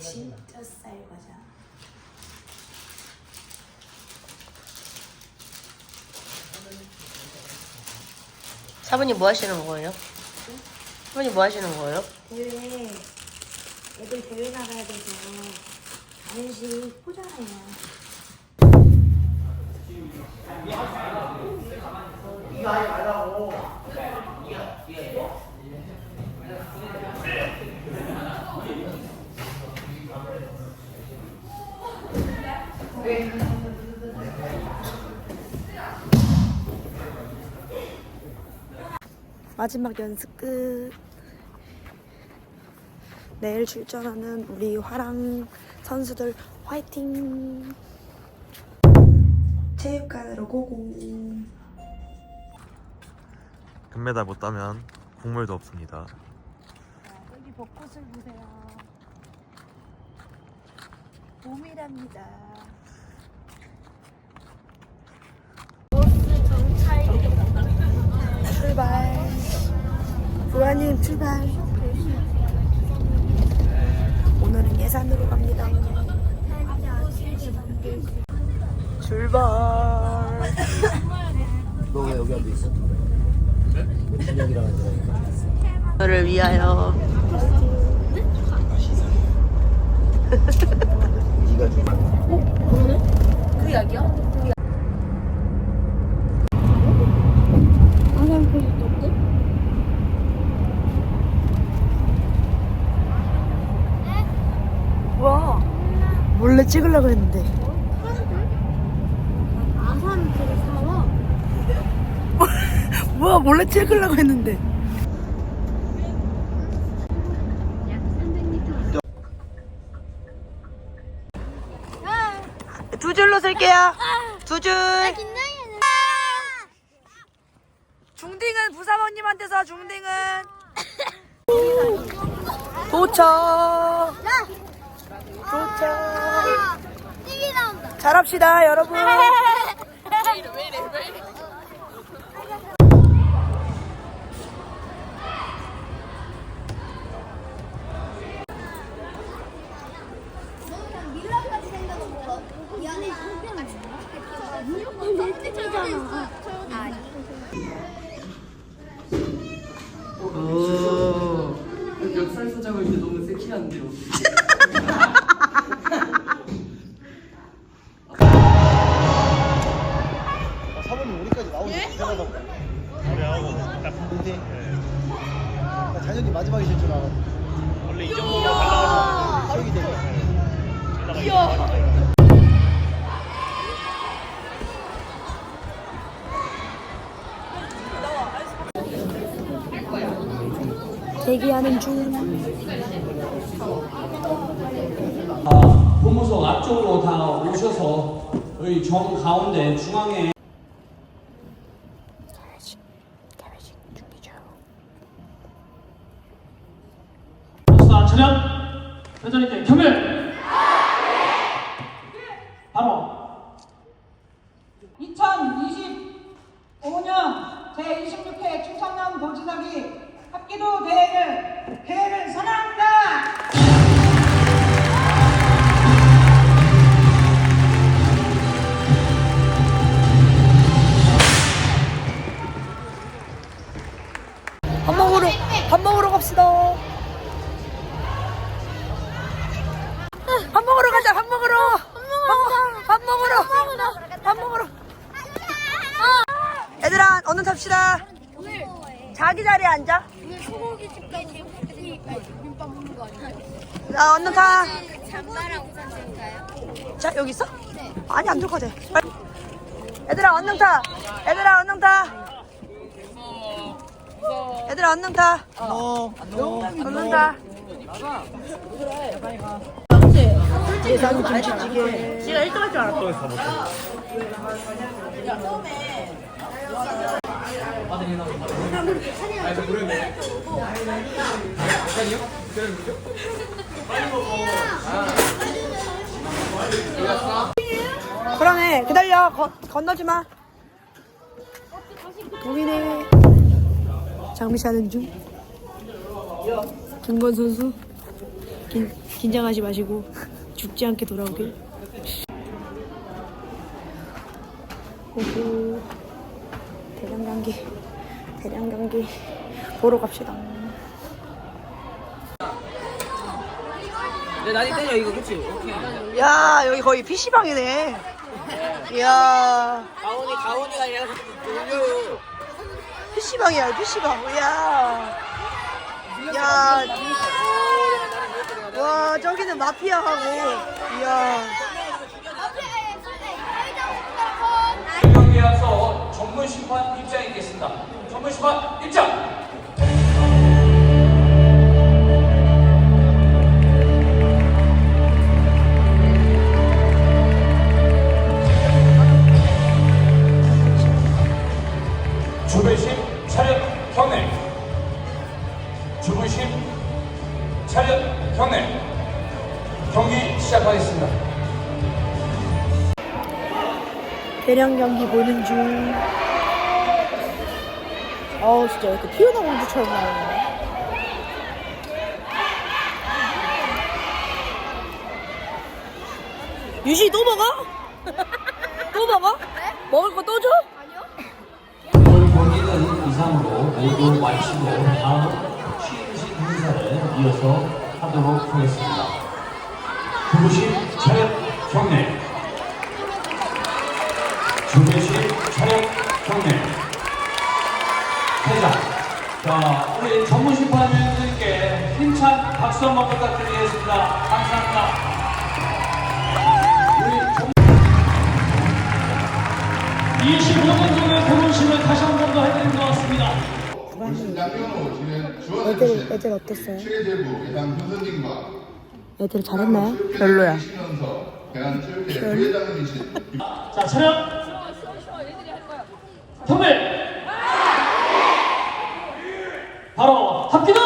진짜 쌀 과자. 사부님 뭐 하시는 거예요? 사부님 뭐 하시는 거예요? 대회 애들 대회 나가야 돼서 간식 포장해요. 마지막 연습 끝. 내일 출전하는 우리 화랑 선수들 화이팅! 체육관으로 고고. 금메달 못 따면 국물도 없습니다. 여기 벚꽃을 보세요. 봄이랍니다. 출발. 부하님 출발. 오늘은 예산으로 갑니다. 출발. 너 왜 여기 앉아 있어? 앉아. 저를 위하여 네가 좀. 뭐야? 몰래 찍으려고 했는데. 아산 되게 사와. 뭐야? 몰래 찍으려고 했는데. 두 줄로 쓸게요. 두 줄. 중딩은 부사모님한테서 중딩은 도착. 도착. TV 나온다. 잘합시다, 여러분. 아니. 역살 소장을 이제 너무 섹시한데요. 대기하는 중. 아, 부모석 앞쪽으로 다 오셔서 여기 정 가운데 중앙에 결식 준비 중. 버스 차렷 회장님께 경례 밥 먹으러 밥 먹으러 갑시다. 밥 먹으러 가자. 밥 먹으러. 밥, 먹으러. 밥 먹으러. 얘들아, 얼른 탑시다. 자기 자리에 앉아. 소고기 김밥 먹는 거 아니에요? 자, 얼른 타. 자, 여기 있어? 아니, 안 들고 돼. 빨리. 얘들아, 얼른 타. 얘들아, 얼른 타. 얘들아, 얼른 타. 얼른 타. 예산 김치찌개. 지가 1등 할줄 알았어 그러네. 기다려. 거, 건너지 마. 동인의 장미사는 중. 김건 선수 긴, 긴장하지 마시고 죽지 않게 돌아오길. 오호. 대량 경기 대량 경기. 보러 갑시다. 야 여기 거의 PC방이네. 이야. 가온이 가온이가 아니라 PC방이야 PC방. 이야. 야, 와 저기는 마피아하고. 이야. 전문 심판 입장이겠습니다. 전문 심판 입장. 대량 경기 보는 중 어우 진짜 이렇게 피어나 공주처럼 나오네 유시 또 먹어? 또 먹어? 먹을 거 또 줘? 오늘 경기는 이상으로 모두 마치고 다음 취임식 행사를 이어서 하도록 하겠습니다. 주부심 차렷 경례 자 우리 전문 심판위원들께 힘찬 박수 한번 부탁드리겠습니다. 감사합니다. 우리 전- 25년 전의 결혼식을 다시 한 번 더 해드린 것 같습니다. 애들 애들 어땠어요? 예상 선생님과 애들 잘했나요? 별로야 시면서 대한 체육회 부회장이신 자, 차렷! 경례! 합격!